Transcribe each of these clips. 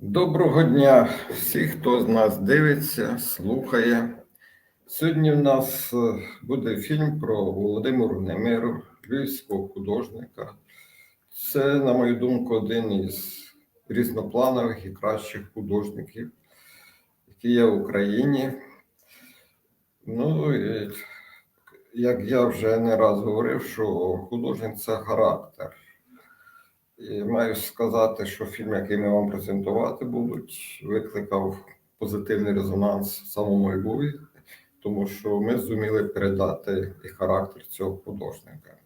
Доброго дня всіх, хто з нас дивиться, слухає. Сьогодні в нас е, буде фільм про Володимиру Немиру, львівського художника. Це, на мою думку, один із різнопланових і кращих художників, які є в Україні. Ну, і, як я вже не раз говорив, що художник це характер. Маю сказати, що фільм, який ми вам презентувати будуть, викликав позитивний резонанс в самому Львові, тому що ми зуміли передати і характер цього художника.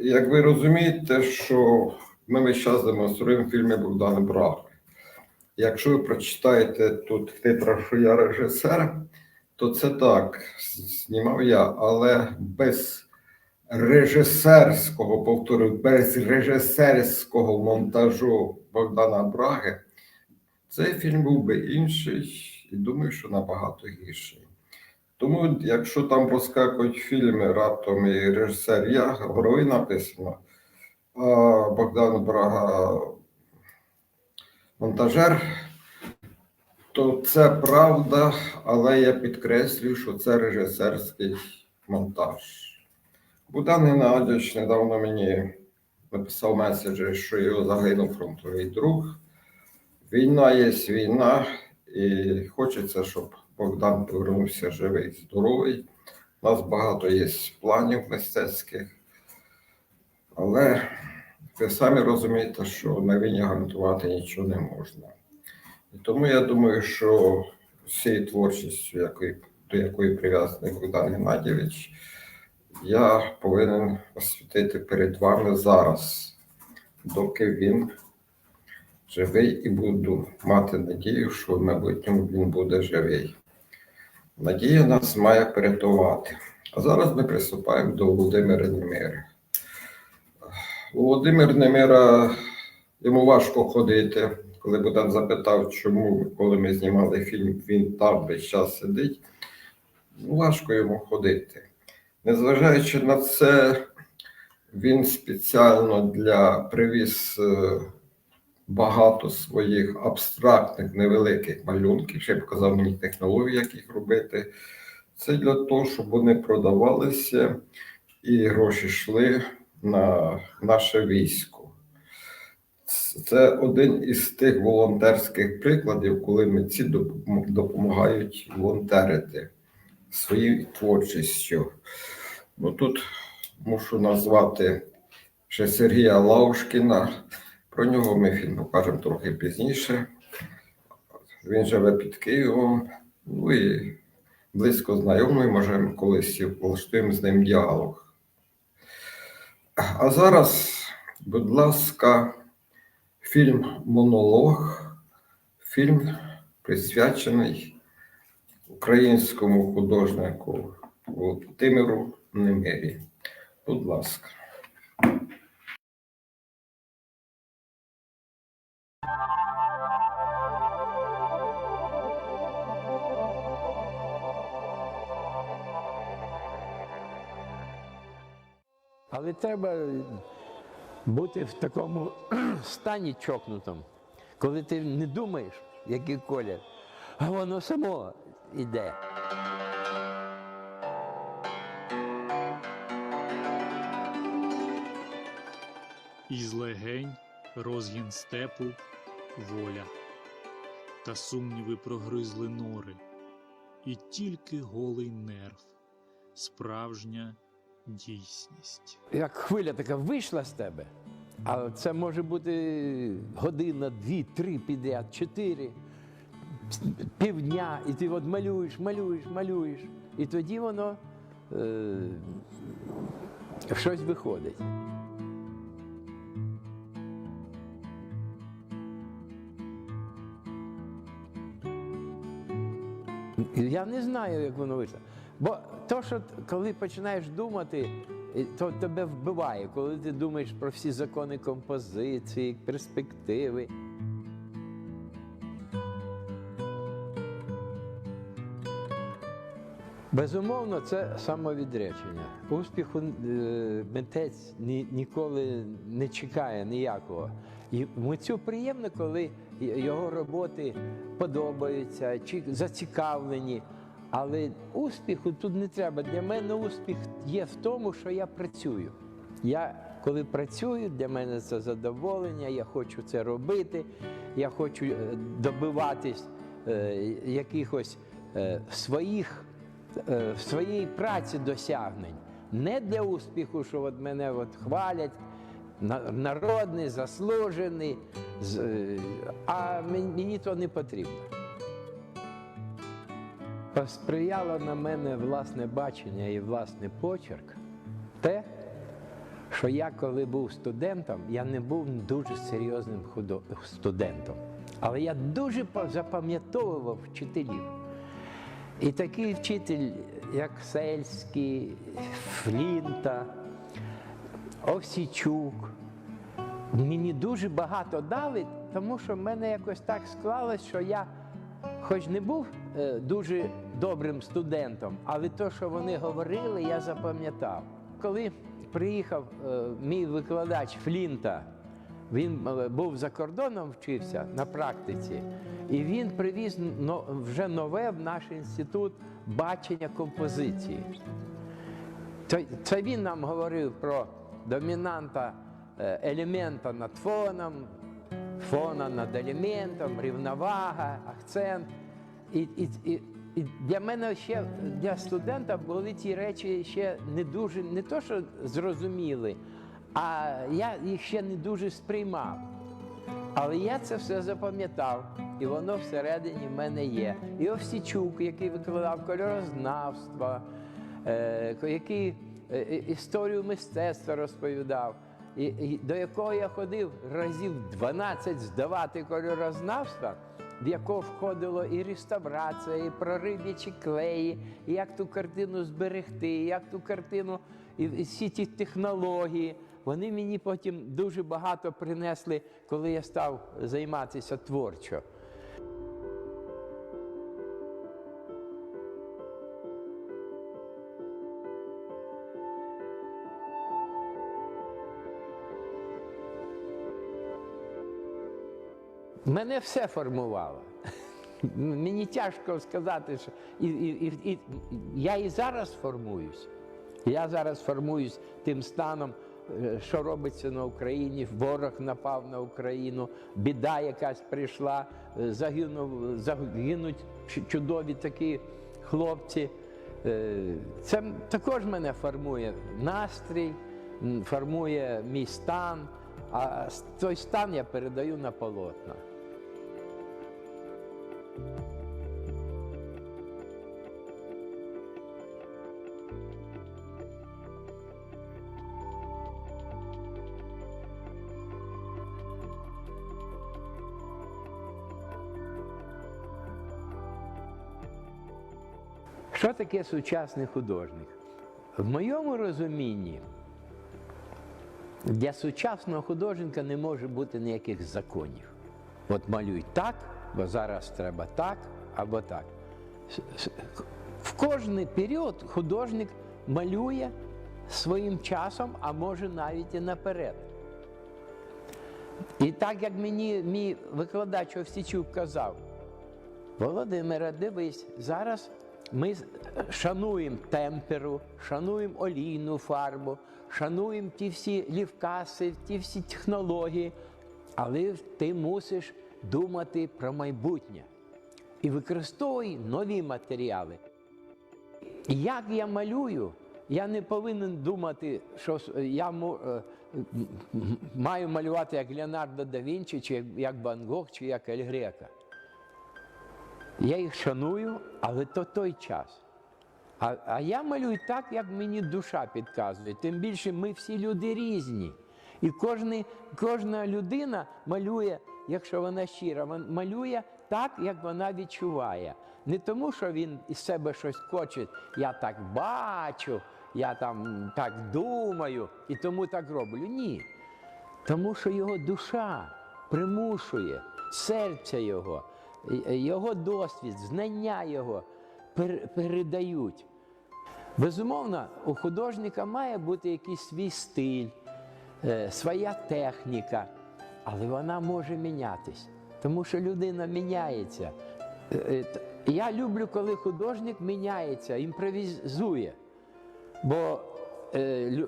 Як ви розумієте, що ми весь час демонструємо фільми Богдана Браги. Якщо ви прочитаєте тут титра, що я режисер, то це так, знімав я, але без режисерського, повторюю, без режисерського монтажу Богдана Браги, цей фільм був би інший і думаю, що набагато гірший. Тому, якщо там проскакують фільми раптом і режисер я, горовий написано, а Богдан Брага монтажер, то це правда, але я підкреслюю, що це режисерський монтаж. Богдан Геннадійович недавно мені написав меседжі, що його загинув фронтовий друг. Війна є війна, і хочеться, щоб Богдан повернувся живий, здоровий. У нас багато є планів мистецьких, але ви самі розумієте, що на війні гарантувати нічого не можна. І тому я думаю, що всією творчістю, до якої прив'язаний Богдан Геннадійович, я повинен освітити перед вами зараз, доки він живий, і буду мати надію, що в майбутньому він буде живий. Надія нас має порятувати. А зараз ми приступаємо до Володимира Немири. Володимир Немира, йому важко ходити. Коли Богдан запитав, чому, коли ми знімали фільм, він там весь час сидить, важко йому ходити. Незважаючи на це, він спеціально для привіз е, багато своїх абстрактних невеликих малюнків, ще показав мені технології, як їх робити. Це для того, щоб вони продавалися і гроші йшли на наше військо. Це один із тих волонтерських прикладів, коли митці допом- допомагають волонтерити своєю творчістю. Ну тут мушу назвати ще Сергія Лаушкіна. Про нього ми фільм покажемо трохи пізніше. Він живе під Києвом, ну і близько знайомий, може, колись влаштуємо з ним діалог. А зараз, будь ласка, фільм Монолог, фільм присвячений українському художнику Володимиру Немирі. Будь ласка. Але треба бути в такому стані чокнутому, коли ти не думаєш, який колір, а воно само йде. Із легень розгін степу воля, та сумніви прогризли нори, і тільки голий нерв, справжня дійсність. Як хвиля така вийшла з тебе, а це може бути година, дві, три підряд, чотири, півдня, і ти от малюєш, малюєш, малюєш. І тоді воно е, щось виходить. Я не знаю, як воно вийшло. Бо то, що коли починаєш думати, то тебе вбиває, коли ти думаєш про всі закони композиції, перспективи. Безумовно, це самовідречення. Успіху е, митець ні, ніколи не чекає ніякого. І митцю приємно, коли його роботи подобаються чи зацікавлені. Але успіху тут не треба. Для мене успіх є в тому, що я працюю. Я коли працюю, для мене це задоволення, я хочу це робити, я хочу е, добиватись е, якихось е, своїх е, в своїй праці досягнень. Не для успіху, що от мене от хвалять, народний, заслужений, е, а мені то не потрібно. Посприяло на мене власне бачення і власний почерк те, що я, коли був студентом, я не був дуже серйозним студентом. Але я дуже запам'ятовував вчителів. І такий вчитель, як Сельський, Флінта, Овсічук, мені дуже багато дали, тому що в мене якось так склалось, що я, хоч не був е, дуже добрим студентом, але те, що вони говорили, я запам'ятав. Коли приїхав е, мій викладач Флінта, він е, був за кордоном, вчився на практиці, і він привіз вже нове в наш інститут бачення композиції. Це він нам говорив про домінанта е, елемента над фоном, фона над елементом, рівновага, акцент. І, і, і, і для мене ще для студента були ті речі ще не дуже, не то, що зрозуміли, а я їх ще не дуже сприймав. Але я це все запам'ятав, і воно всередині в мене є. І Овсічук, який викладав кольорознавство, е, який історію мистецтва розповідав, і, і до якого я ходив разів 12 здавати кольорознавства, в якого входило і реставрація, і прориб'ячі клеї, і як ту картину зберегти, і як ту картину, і всі ті технології. Вони мені потім дуже багато принесли, коли я став займатися творчо. Мене все формувало. Мені тяжко сказати, що і, і, і, я і зараз формуюсь. Я зараз формуюсь тим станом, е, що робиться на Україні. Ворог напав на Україну, біда якась прийшла, е, загинув, загинуть чудові такі хлопці. Е, Це також мене формує настрій, формує мій стан, а той стан я передаю на полотна. Що таке сучасний художник? В моєму розумінні для сучасного художника не може бути ніяких законів. От малюй так, бо зараз треба так або так. В кожний період художник малює своїм часом, а може навіть і наперед. І так як мені мій викладач Овсічук казав, Володимире, дивись, зараз ми шануємо темперу, шануємо олійну фарбу, шануємо ті всі лівкаси, ті всі технології, але ти мусиш думати про майбутнє і використовуй нові матеріали. Як я малюю, я не повинен думати, що я е, маю малювати як Леонардо да Вінчі, чи як- як Гог, чи як Ель Грека. Я їх шаную, але то той час. А, а я малюю так, як мені душа підказує. Тим більше ми всі люди різні. І кожний, кожна людина малює, якщо вона щира, малює так, як вона відчуває. Не тому, що він із себе щось хоче, я так бачу, я там так думаю, і тому так роблю. Ні. Тому що його душа примушує, серце його, його досвід, знання його передають. Безумовно, у художника має бути якийсь свій стиль, е, своя техніка, але вона може мінятись, тому що людина міняється. Е, е, Я люблю, коли художник міняється, імпровізує. Бо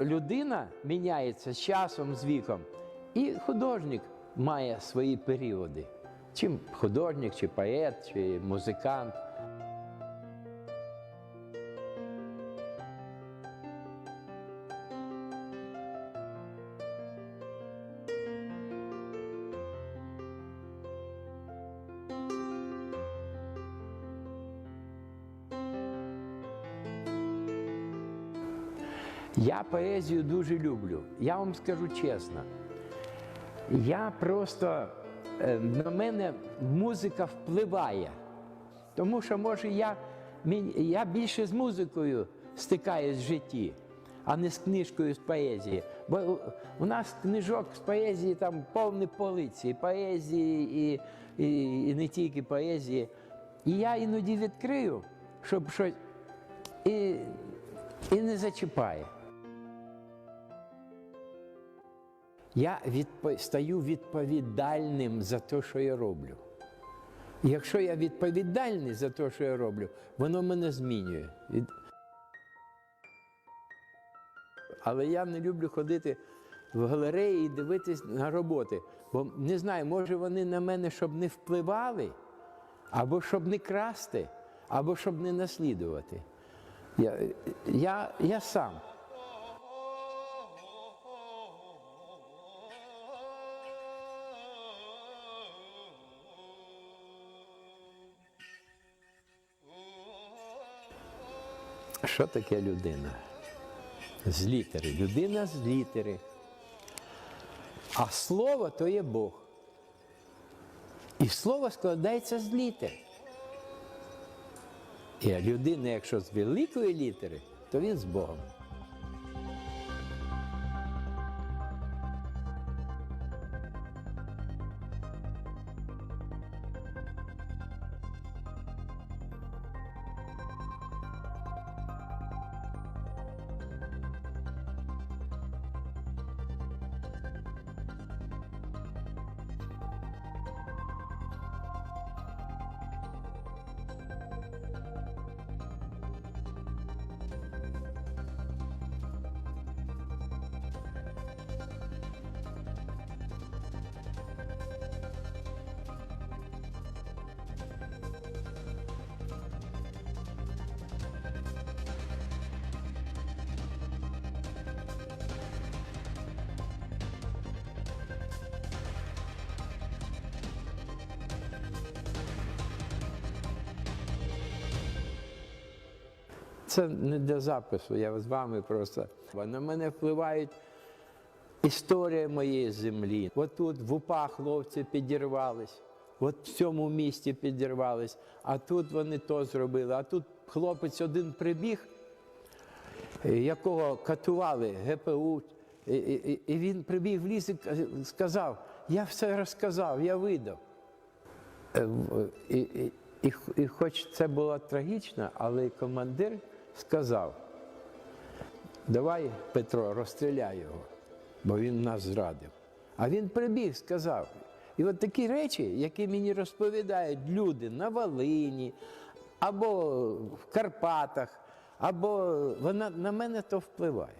людина міняється з часом, з віком, і художник має свої періоди. Чи художник, чи поет, чи музикант. Я поезію дуже люблю. Я вам скажу чесно. Я просто на мене музика впливає. Тому що, може, я, я більше з музикою стикаюсь в житті, а не з книжкою з поезії. Бо у- нас книжок з поезії там повні полиці, поезії, і, і, і не тільки поезії. І я іноді відкрию, щоб щось і, і не зачіпає. Я відпо... стаю відповідальним за те, що я роблю. Якщо я відповідальний за те, що я роблю, воно мене змінює. Але я не люблю ходити в галереї і дивитись на роботи. Бо не знаю, може вони на мене щоб не впливали, або щоб не красти, або щоб не наслідувати. Я, я, я сам. Що таке людина? З літери. Людина з літери. А слово то є Бог. І слово складається з літер. І людина, якщо з великої літери, то він з Богом. Це не для запису, я з вами просто. На мене впливають історія моєї землі. От тут в упах хлопці підірвались, от в цьому місті підірвались, а тут вони то зробили. А тут хлопець один прибіг, е, якого катували ГПУ, і він прибіг в ліс і сказав: я все розказав, я видав. Е, І, і, і, і хоч це було трагічно, але командир сказав: давай, Петро, розстріляй його, бо він нас зрадив. А він прибіг, сказав. І от такі речі, які мені розповідають люди на Волині, або в Карпатах, або вона на мене то впливає.